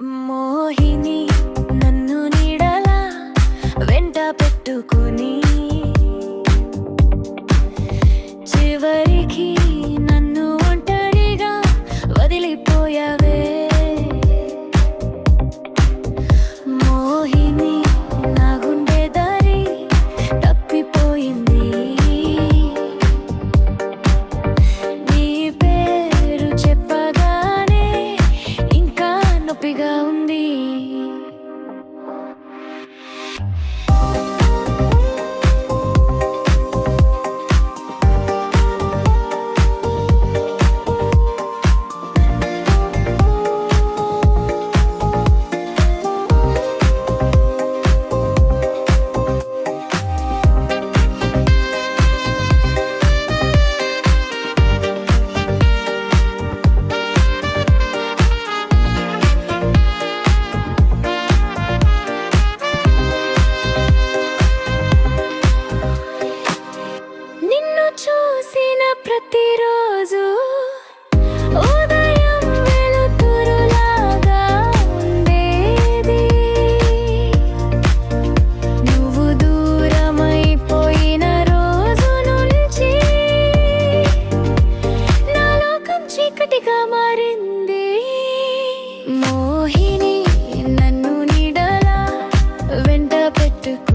మోహిని చూసిన ప్రతిరోజు ఉదయం వెలుతురులాగా ఉండేది. నువ్వు దూరమైపోయిన రోజు నుంచి నా లోకం చీకటిగా మారింది. మోహిని నన్ను వెంట పెట్టుకు